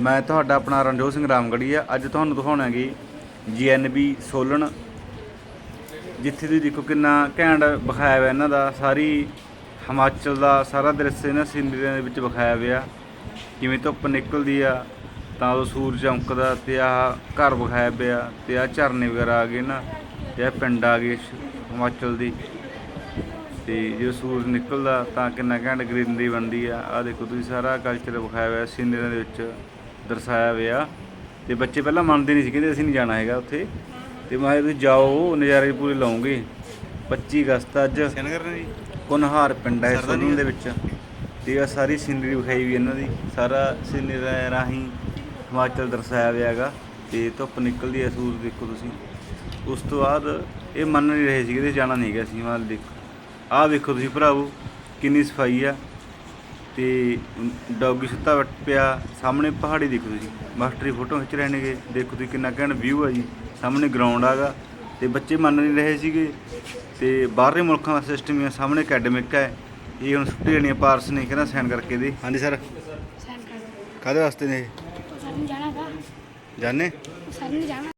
ਮੈਂ ਤੁਹਾਡਾ ਆਪਣਾ ਰਣਜੋਤ ਸਿੰਘ ਰਾਮਗੜੀਆ ਅੱਜ ਤੁਹਾਨੂੰ ਦਿਖਾਉਣਾਗੀ ਜੀਐਨਬੀ ਸੋਲਨ ਜਿੱਥੇ ਤੁਸੀਂ ਦੇਖੋ ਕਿੰਨਾ ਘੈਂਟ ਵਿਖਾਇਆ ਹੋਇਆ ਇਹਨਾਂ ਦਾ। ਸਾਰੀ ਹਿਮਾਚਲ ਦਾ, ਸਾਰਾ ਦ੍ਰਿਸ਼ ਇਹਨਾਂ ਸੀਨਰੀਆਂ ਦੇ ਵਿੱਚ ਵਿਖਾਇਆ ਹੋਇਆ। ਕਿਵੇਂ ਧੁੱਪ ਨਿਕਲਦੀ ਆ, ਤਾਂ ਉਹ ਸੂਰਜ ਚਮਕਦਾ ਤੇ ਆਹ ਘਰ ਵਿਖਾਇਆ ਪਿਆ ਤੇ ਆਹ ਝਰਨੇ ਵਗੈਰਾ ਆ ਗਏ ਨਾ, ਤੇ ਆਹ ਪਿੰਡ ਆ ਗਏ ਹਿਮਾਚਲ ਦੀ। ਤੇ ਜਦੋਂ ਸੂਰਜ ਨਿਕਲਦਾ ਤਾਂ ਕਿੰਨਾ ਘੈਂਟ ਗ੍ਰੀਨਰੀ ਬਣਦੀ ਆ। ਆ ਦੇਖੋ ਤੁਸੀਂ ਸਾਰਾ ਕਲਚਰ ਵਿਖਾਇਆ ਹੋਇਆ ਸੀਨਰੀਆਂ ਦੇ ਵਿੱਚ। ਦਰਸਾਇਆ ਹੋਇਆ। ਤੇ ਬੱਚੇ ਪਹਿਲਾਂ ਮੰਨਦੇ ਨਹੀਂ ਸੀ ਕਹਿੰਦੇ ਅਸੀਂ ਨਹੀਂ ਜਾਣਾ ਹੈਗਾ ਉੱਥੇ। ਤੇ ਮੈਂ ਕਿਹਾ ਤੁਸੀਂ ਜਾਓ ਨਜ਼ਾਰੇ ਪੂਰੇ ਲਾਉਂਗੇ। 25 ਅਗਸਤ ਅੱਜ ਕੁਨਹਾਰ ਪਿੰਡ ਹੈ ਸੋਲਨ ਦੇ ਵਿੱਚ। ਤੇ ਆ ਸਾਰੀ ਸੀਨਰੀ ਵਿਖਾਈ ਵੀ ਇਹਨਾਂ ਦੀ। ਸਾਰਾ ਸੀਨਰੀ ਰਾਹੀਂ ਹਿਮਾਚਲ ਦਰਸਾਇਆ ਹੋਇਆ ਹੈਗਾ। ਤੇ ਧੁੱਪ ਨਿਕਲਦੀ ਹੈ ਸੂਰਜ ਦੇਖੋ ਤੁਸੀਂ। ਉਸ ਤੋਂ ਬਾਅਦ ਇਹ ਮੰਨ ਨਹੀਂ ਰਹੇ ਸੀ ਕਿ ਜਾਣਾ ਨਹੀਂ ਹੈਗਾ ਸੀ ਮਾਲ ਦੇਖੋ। ਆਹ ਵੇਖੋ ਤੁਸੀਂ ਭਰਾਵੋ ਕਿੰਨੀ ਸਫ਼ਾਈ ਆ। ਤੇ ਡੌਗੀ ਸੁੱਤਾ ਵਟ ਪਿਆ ਸਾਹਮਣੇ ਪਹਾੜੀ ਦੇਖੋ ਤੁਸੀਂ ਮਾਸਟਰੀ ਫੋਟੋ ਖਿੱਚ ਰਹੇ ਨੇਗੇ ਦੇਖੋ ਤੁਸੀਂ ਕਿੰਨਾ ਘੈਂਟ ਵਿਊ ਆ ਜੀ ਸਾਹਮਣੇ ਗਰਾਊਂਡ ਆਗਾ ਤੇ ਬੱਚੇ ਮੰਨ ਨਹੀਂ ਰਹੇ ਸੀਗੇ ਤੇ ਬਾਹਰਲੇ ਮੁਲਕਾਂ ਦਾ ਸਿਸਟਮ ਹੀ ਆ ਸਾਹਮਣੇ ਅਕੈਡਮਿਕ ਹੈ ਇਹ ਹੁਣ ਛੁੱਟੀ ਆ ਪਾਰਸ ਨੇ ਕਹਿੰਦਾ ਸਾਈਨ ਕਰਕੇ ਦੇ। ਹਾਂਜੀ ਸਰ ਸੈਨ ਕਰ। ਕਾਹਦੇ ਵਾਸਤੇ ਨੇ ਇਹ? ਸਰ ਨੂੰ ਜਾਣਾ ਤਾ ਜਾਣੇ? ਸਰ ਨੂੰ ਜਾਣਾ।